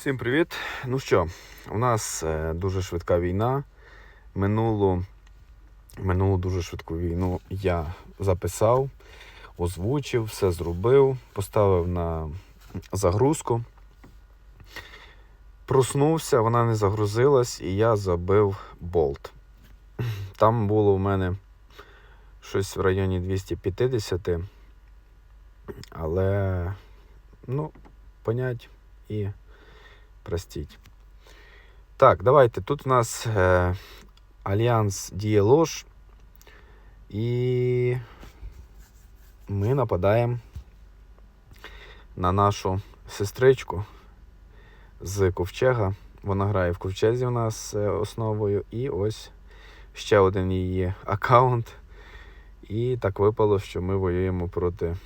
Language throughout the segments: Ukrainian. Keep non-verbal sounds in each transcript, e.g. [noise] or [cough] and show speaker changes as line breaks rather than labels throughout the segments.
Всім привіт! Ну що, у нас е, дуже швидка війна. Минулу, минулу дуже швидку війну я записав, озвучив, все зробив, поставив на загрузку. Проснувся, вона не загрузилась, і я забив болт. Там було у мене щось в районі 250, але, ну, понять і простіть. Так, давайте. Тут у нас е, Альянс Дієлож. І ми нападаємо на нашу сестричку з ковчега. Вона грає в ковчезі у нас е, основою. І ось ще один її аккаунт. І так випало, що ми воюємо проти,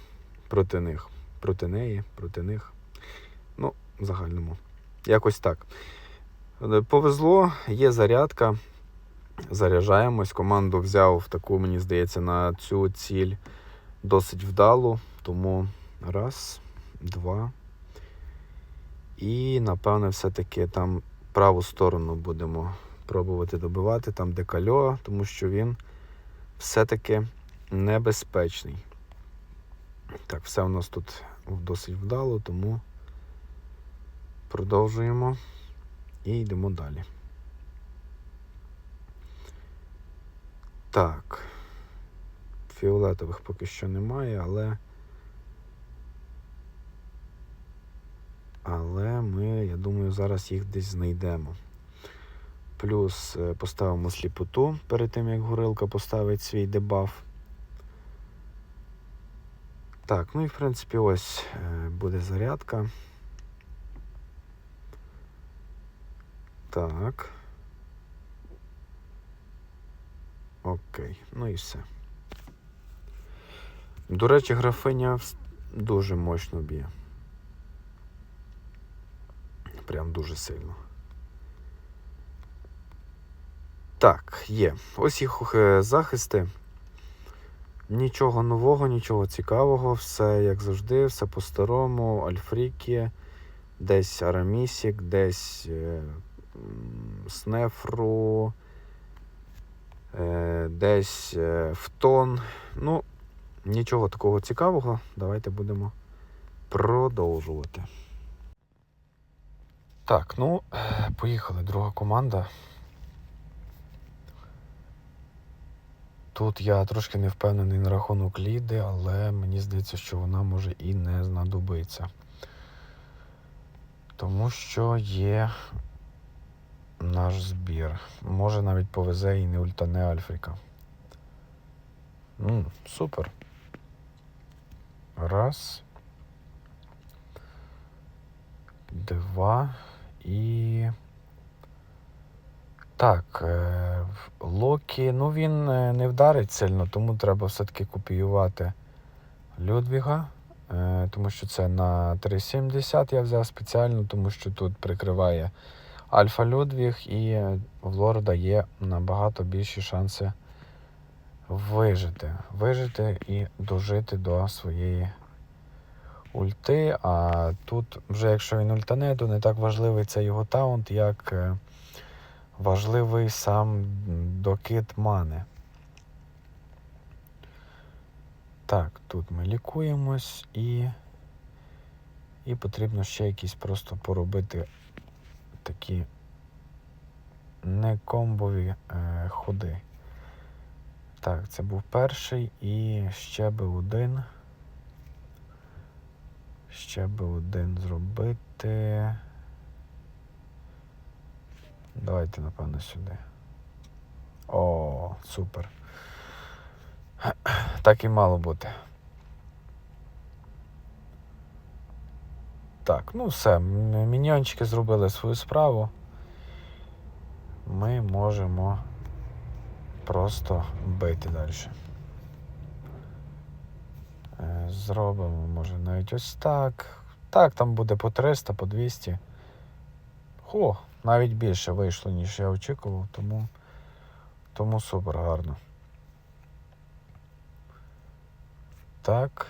проти них. Проти неї, проти них. Ну, в загальному. Якось так. Е, Повезло, є зарядка. Заряджаємось. Команду взяв таку, мені здається, на цю ціль досить вдалу. Тому раз, два. І, напевне, все-таки там праву сторону будемо пробувати добивати, там де кальо, тому що він все-таки небезпечний. Так, все у нас тут досить вдало, тому продовжуємо і йдемо далі. Так. Фіолетових поки що немає, але. Але ми, я думаю, зараз їх десь знайдемо. Плюс е, поставимо сліпоту перед тим, як горилка поставить свій дебаф. Так, ну і в принципі ось е, буде зарядка. Так. Окей, ну і все. До речі, графиня дуже мощно б'є. Прям дуже сильно. Так, є. Ось їх е, захисти. Нічого нового, нічого цікавого, все як завжди, все по-старому, Альфріки, десь Арамісік, десь е, Снефру, е, десь е, Втон. Ну, нічого такого цікавого. Давайте будемо продовжувати. Так, ну, поїхали. Друга команда. Тут я трошки не впевнений на рахунок Ліди, але мені здається, що вона може і не знадобиться. Тому що є наш збір. Може навіть повезе і не ультане Альфріка. М, супер. Раз. Два. І. Так. е, Локі, ну він е, не вдарить сильно, тому треба все-таки копіювати Людвіга. е, Тому що це на 3,70 я взяв спеціально, тому що тут прикриває Альфа Людвіг і в Лорда є набагато більші шанси вижити. Вижити і дожити до своєї ульти. А тут, вже якщо він ультане, то не так важливий це його таунт, як е, важливий сам докид мани. Так, тут ми лікуємось і. І потрібно ще якісь просто поробити такі некомбові е, ходи. Так, це був перший і ще би один. Ще би один зробити. Давайте, напевно, сюди. О, супер. Так і мало бути. Так, ну все, міньйончики зробили свою справу. Ми можемо просто бити далі. Е, Зробимо, може, навіть ось так. Так, там буде по 300, по 200. Хо, навіть більше вийшло, ніж я очікував, тому, тому супер гарно. Так.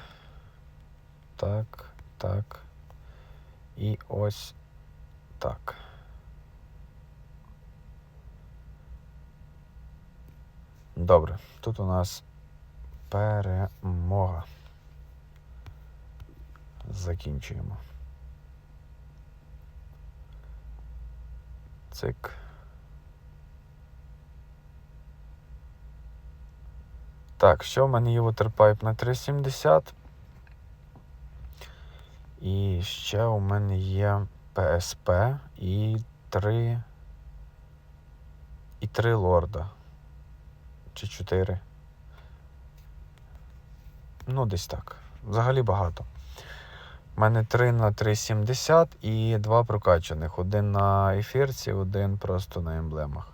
Так, так. І ось Так. Добре, тут у нас перемога. Закінчуємо. Цик. Так, що в мене є waterpipe на 3,70. І ще у мене є PSP і 3. І 3 лорда. Чи 4. Ну, десь так. Взагалі багато. У мене 3 на 3,70 і 2 прокачаних. Один на ефірці, один просто на емблемах.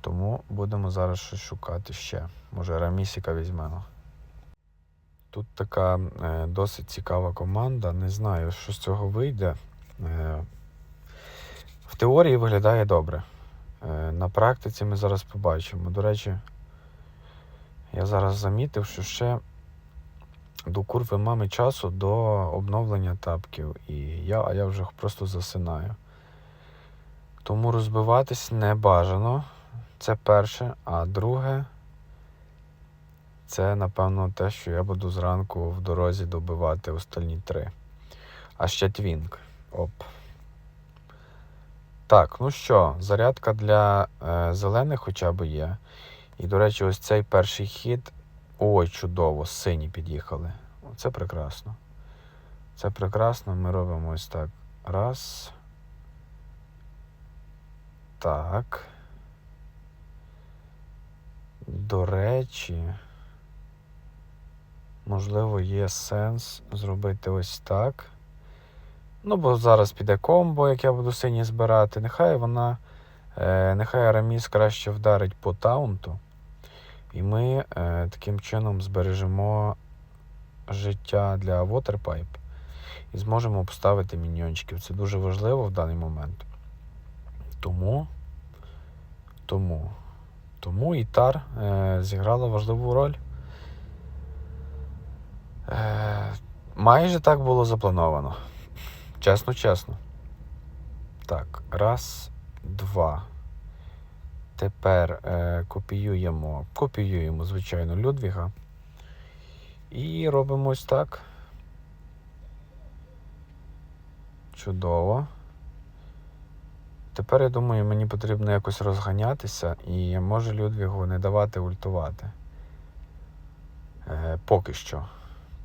Тому будемо зараз щось шукати ще. Може рамісіка візьмемо. Тут така е, досить цікава команда. Не знаю, що з цього вийде. Е, в теорії виглядає добре. Е, на практиці ми зараз побачимо. До речі, я зараз замітив, що ще до курви мами часу до обновлення тапків. І я, а я вже просто засинаю. Тому розбиватись не бажано. Це перше. А друге, це, напевно, те, що я буду зранку в дорозі добивати остальні три. А ще твінк. Оп. Так, ну що, зарядка для е, зелених хоча б є. І, до речі, ось цей перший хід. Ой, чудово, сині під'їхали. Це прекрасно. Це прекрасно. Ми робимо ось так. Раз. Так. До речі, можливо, є сенс зробити ось так. Ну, бо зараз піде комбо, як я буду сині збирати. Нехай вона. Е, нехай Араміс краще вдарить по таунту. І ми е, таким чином збережемо життя для Waterpipe і зможемо поставити міньйончиків. Це дуже важливо в даний момент. Тому. Тому. Тому і Тар е, зіграла важливу роль. Е, майже так було заплановано. Чесно, чесно. Так, раз, два. Тепер е, копіюємо, копіюємо, звичайно, Людвіга. І робимо ось так. Чудово. Тепер, я думаю, мені потрібно якось розганятися і може Людвігу не давати ультувати. Е, поки що.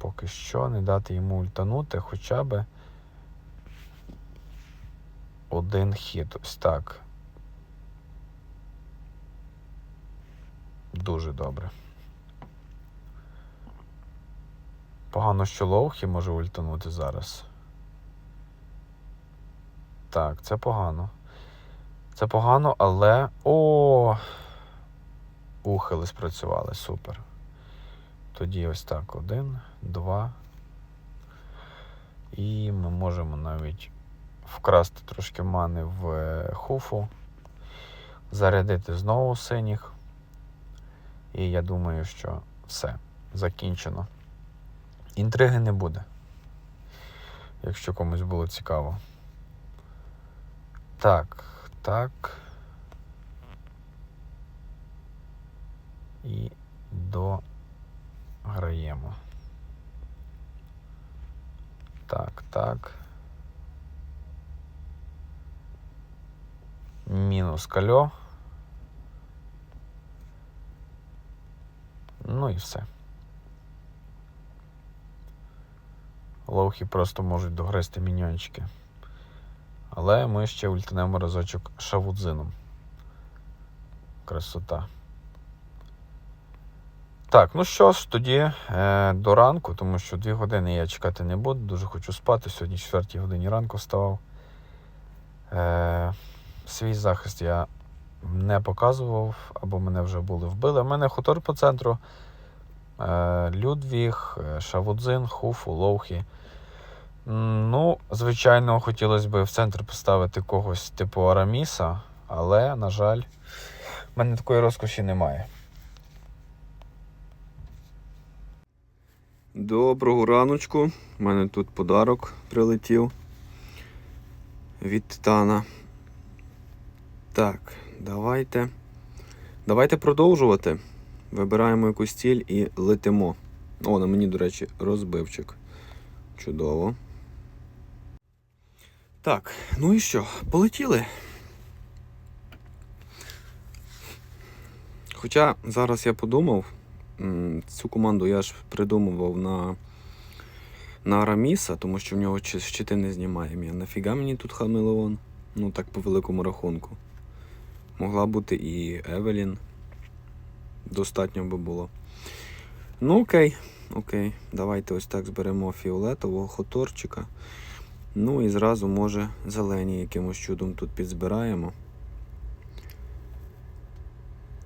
Поки що не дати йому ультанути хоча б один хід. Ось так. Дуже добре. Погано, що Лоухі може ультанути зараз. Так, це погано. Це погано, але. О! Ухили спрацювали, супер. Тоді ось так. Один, два. І ми можемо навіть вкрасти трошки мани в е, хуфу, зарядити знову синіх. І я думаю, що все, закінчено. Інтриги не буде. Якщо комусь було цікаво. Так, так. І дограємо. Так, так. Мінус кальо. Ну і все. Лоухи просто можуть догризти міньончики. Але ми ще ультанемо разочок шавудзином. Красота. Так, ну що ж, тоді е, до ранку, тому що 2 години я чекати не буду. Дуже хочу спати. Сьогодні 4 годині ранку вставав. Е, свій захист я не показував, або мене вже були вбили. У мене хутор по центру. Е, Людвіг, е, Шавудзин, Хуфу, Лоухі. Ну, звичайно, хотілося б в центр поставити когось типу Араміса, але, на жаль, в мене такої розкоші немає.
Доброго раночку. У мене тут подарок прилетів
від Титана. Так, давайте. Давайте продовжувати. Вибираємо якусь ціль і летимо. О, на мені, до речі, розбивчик. Чудово. Так, ну і що? Полетіли. Хоча зараз я подумав, цю команду я ж придумував на, на Араміса, тому що в нього щити не знімає. Я нафіга мені тут Хамелеон? Ну так по великому рахунку. Могла бути і Евелін. Достатньо би було. Ну окей, окей. Давайте ось так зберемо фіолетового хоторчика. Ну і зразу, може, зелені якимось чудом тут підзбираємо.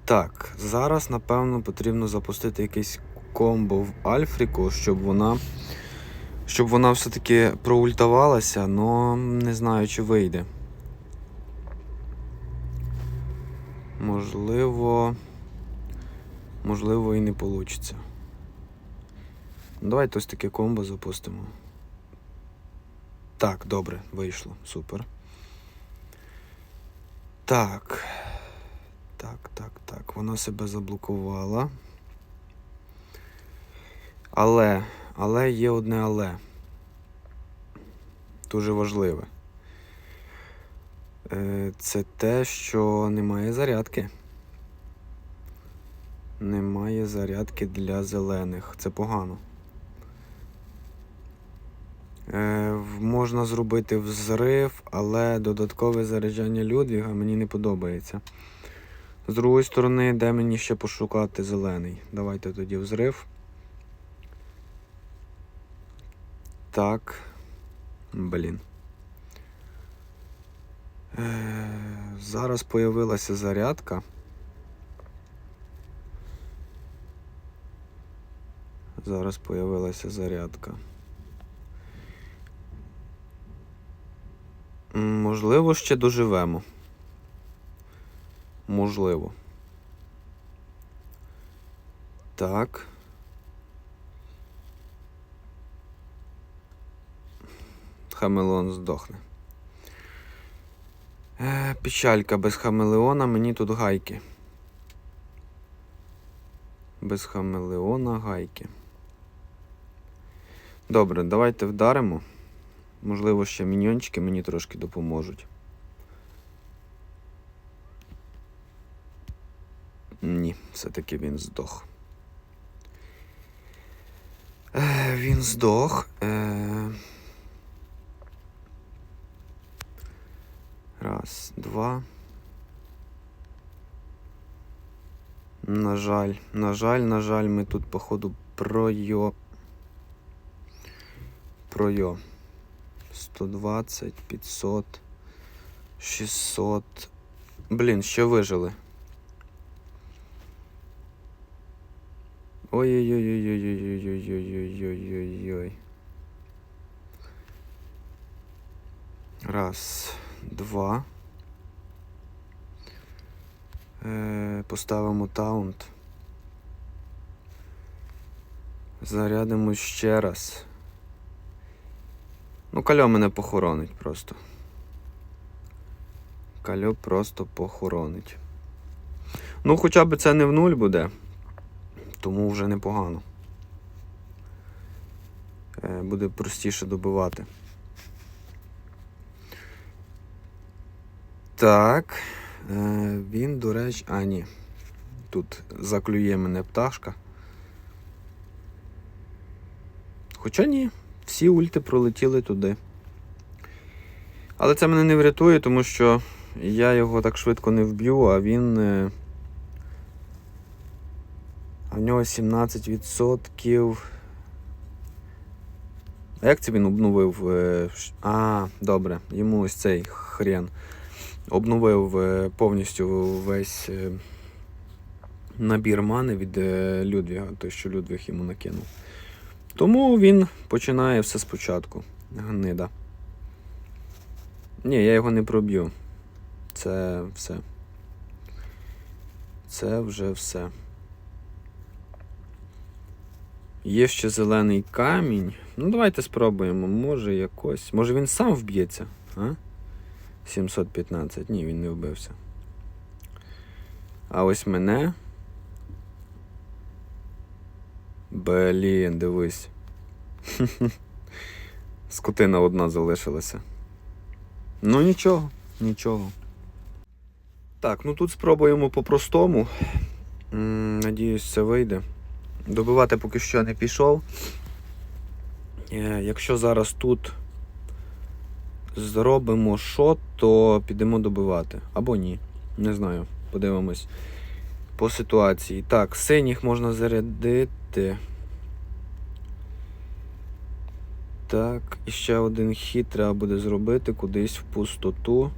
Так, зараз, напевно, потрібно запустити якийсь комбо в Альфріку, щоб вона. Щоб вона все-таки проультавалася, але не знаю, чи вийде. Можливо. Можливо, і не вийде. Давайте ось таке комбо запустимо. Так, добре, вийшло. Супер. Так. Так, так, так. Вона себе заблокувала. Але, але є одне але. Дуже важливе. Е, Це те, що немає зарядки. Немає зарядки для зелених. Це погано. Е, можна зробити взрив, але додаткове заряджання Людвіга мені не подобається. З другої сторони, де мені ще пошукати зелений? Давайте тоді взрив. Так. Блін. Е, зараз появилася зарядка. Зараз появилася зарядка. Можливо, ще доживемо. Можливо. Так. Хамелеон здохне. Е, печалька без хамелеона, мені тут гайки. Без хамелеона гайки. Добре, давайте вдаримо. Можливо, ще міньончики мені трошки допоможуть. Ні, все-таки він здох. Е, він здох. Е... Раз, два. На жаль, на жаль, на жаль, ми тут, походу, пройо. Пройо. 120, 500, 600. Блін, ще вижили. Ой-ой-ой-ой-ой-ой-ой-ой-ой-ой-ой-ой. Раз, два. Е, поставимо таунт. Зарядимо ще раз. Ну, кальо мене похоронить просто. Кальо просто похоронить. Ну, хоча б це не в нуль буде, тому вже непогано. Е, буде простіше добивати. Так. Е, він, до речі. А, ні. Тут заклює мене пташка. Хоча ні, всі ульти пролетіли туди. Але це мене не врятує, тому що я його так швидко не вб'ю, а він. А в нього 17%. А як це він обновив? е, А, добре, йому ось цей хрен обновив е, повністю весь е, набір мани від Людвіга, той, що Людвіг йому накинув. Тому він починає все спочатку. Гнида. Ні, я його не проб'ю. Це все. Це вже все. Є ще зелений камінь. Ну, давайте спробуємо. Може якось. Може він сам вб'ється, а? 715. Ні, він не вбився. А ось мене. Блін, дивись. [laughs] Скотина одна залишилася. Ну нічого, нічого. Так, ну тут спробуємо по-простому. Надіюсь, це вийде. Добивати поки що не пішов. Е, Якщо зараз тут зробимо шот, то підемо добивати. Або ні. Не знаю. Подивимось по ситуації. Так, синіх можна зарядити. Так, і ще один хід треба буде зробити кудись в пустоту.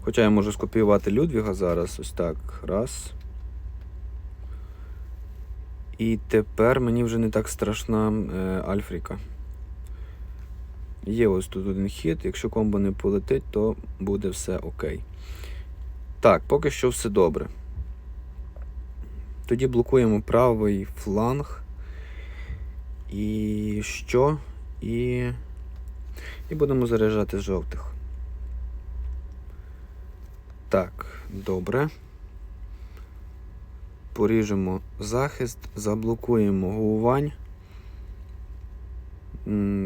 Хоча я можу скопіювати Людвіга зараз. Ось так. Раз. І тепер мені вже не так страшна е, Альфріка. Є ось тут один хід. Якщо комбо не полетить, то буде все окей. Так, поки що все добре. Тоді блокуємо правий фланг. І що? І. І будемо заряджати з жовтих. Так, добре. Поріжемо захист, заблокуємо гувань.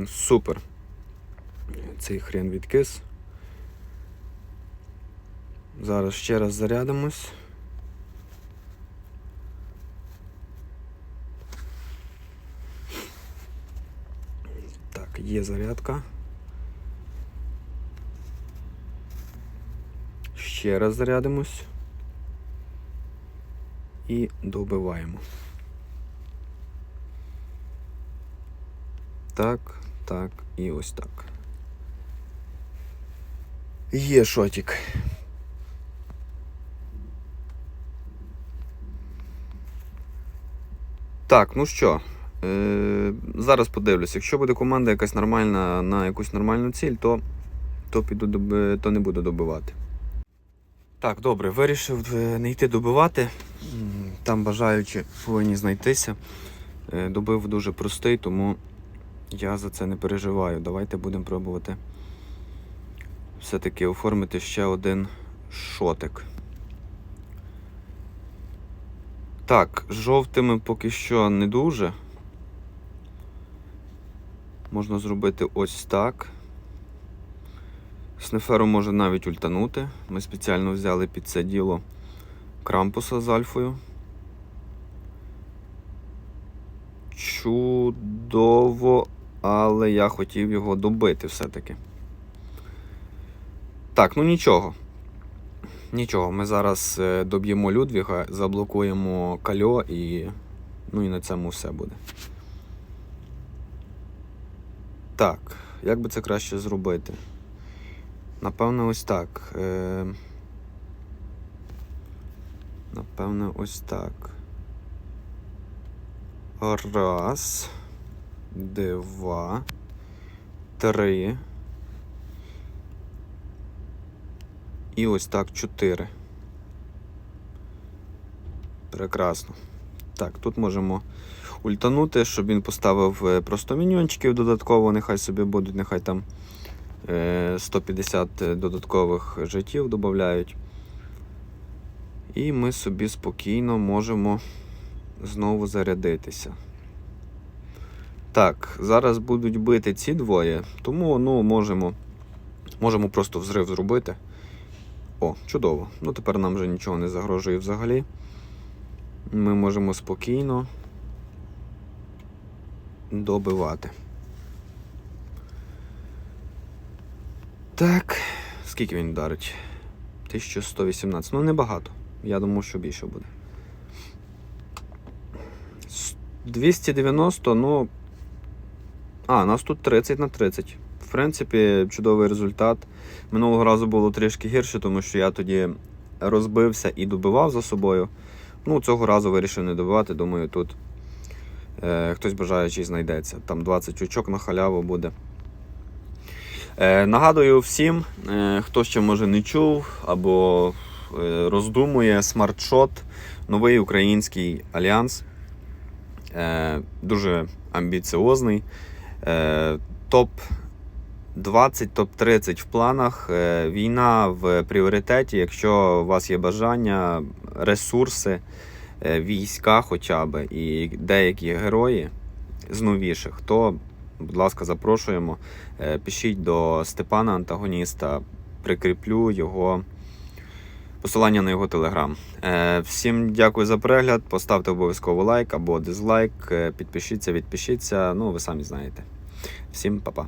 Супер. Цей хрен відкис. Зараз ще раз зарядимось. Так, є зарядка. Ще раз зарядимось. І добиваємо. Так, так і ось так. Є шотик. Так, ну що, е, зараз подивлюсь. Якщо буде команда якась нормальна на якусь нормальну ціль, то, то, піду доби, то не буду добивати. Так, добре, вирішив е, не йти добивати. Там бажаючі повинні знайтися. Е, Добив дуже простий, тому я за це не переживаю. Давайте будемо пробувати все-таки оформити ще один шотик. Так, жовтими поки що не дуже. Можна зробити ось так. Снеферу може навіть ультанути. Ми спеціально взяли під це діло крампуса з альфою. Чудово, але я хотів його добити все-таки. Так, ну нічого. Нічого, ми зараз е, доб'ємо Людвіга, заблокуємо кальо і. Ну і на цьому все буде. Так, як би це краще зробити? Напевно, ось так. Е... Напевно, ось так. Раз. Два. Три. І ось так 4. Прекрасно. Так, тут можемо ультанути, щоб він поставив е, просто міньончиків додатково, нехай собі будуть, нехай там е, 150 додаткових життів додають. І ми собі спокійно можемо знову зарядитися. Так, зараз будуть бити ці двоє, тому ну, можемо, можемо просто взрив зробити. О, чудово. Ну тепер нам вже нічого не загрожує взагалі. Ми можемо спокійно добивати. Так, скільки він вдарить? 1118. Ну, небагато. Я думаю, що більше буде. 290, ну. А, нас тут 30 на 30. В принципі, чудовий результат. Минулого разу було трішки гірше, тому що я тоді розбився і добивав за собою. Ну, цього разу вирішив не добивати. Думаю, тут е, хтось бажаючий знайдеться. Там 20 очок на халяву буде. Е, нагадую всім, е, хто ще може не чув або роздумує смартшот, новий український альянс. Е, дуже амбіціозний. Е, топ топ-20, топ-30 в планах. Е, Війна в пріоритеті. Якщо у вас є бажання, ресурси, е, війська хоча б і деякі герої з новіших, то, будь ласка, запрошуємо. Е, Пишіть до Степана Антагоніста, прикріплю його посилання на його телеграм. Е, Всім дякую за перегляд. Поставте обов'язково лайк або дизлайк. Е, Підпишіться, відпишіться. Ну, ви самі знаєте. Всім па-па.